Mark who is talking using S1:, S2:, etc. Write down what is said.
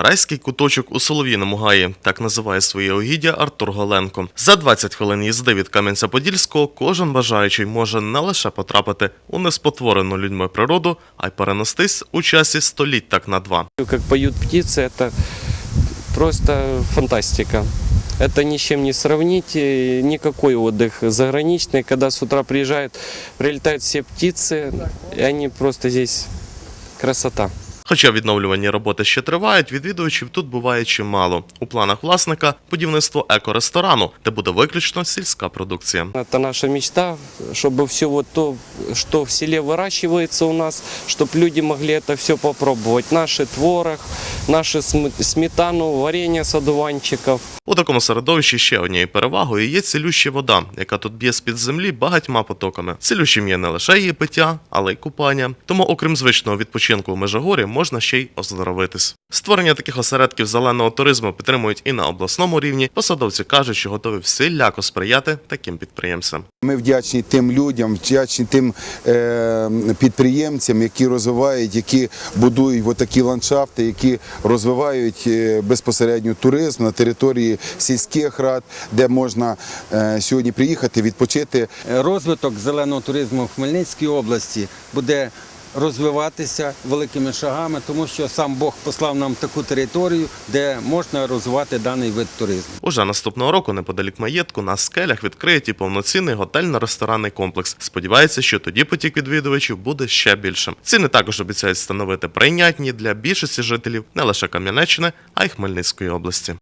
S1: Райський куточок у Солов'їному гаї так називає своє угіддя Артур Голенко. За 20 хвилин їзди від Кам'янця-Подільського кожен бажаючий може не лише потрапити у неспотворену людьми природу, а й перенестись у часі століть так на два.
S2: Как поют птицы, это просто фантастика. Это ни с чем не сравнить, и никакой отдых заграничный, когда с утра приезжают, прилетают все птицы, и они просто здесь красота.
S1: Хоча відновлювані роботи ще тривають, відвідувачів тут буває чимало. У планах власника будівництво екоресторану, де буде виключно сільська продукція.
S2: Это наша мечта, чтобы все вот то, что в селе выращивается у нас, чтобы люди могли это все попробовать. Наши творог, наши см- сметану, варенье с одуванчиков.
S1: у такому середовищі ще однією перевагою є цілюща вода, яка тут б'є з-під землі багатьма потоками. Цілющим є не лише її пиття, але й купання. Тому, окрім звичного відпочинку в Межигорі, можна ще й оздоровитись. Створення таких осередків зеленого туризму підтримують і на обласному рівні. Посадовці кажуть, що готові всіляко сприяти таким підприємцям.
S3: Ми вдячні тим людям, вдячні тим е, підприємцям, які розвивають, які будують такі ландшафти, які розвивають е, безпосередньо туризм на території сільських рад, де можна е, сьогодні приїхати, відпочити.
S4: розвиток зеленого туризму в Хмельницькій області буде розвиватися великими шагами, тому що сам Бог послав нам таку територію, де можна розвивати даний вид туризму.
S1: Уже наступного року, неподалік маєтку, на скелях відкриють і повноцінний готельно-ресторанний комплекс. Сподівається, що тоді потік відвідувачів буде ще більшим. Ціни також обіцяють становити прийнятні для більшості жителів не лише Кам'янеччини, а й Хмельницької області.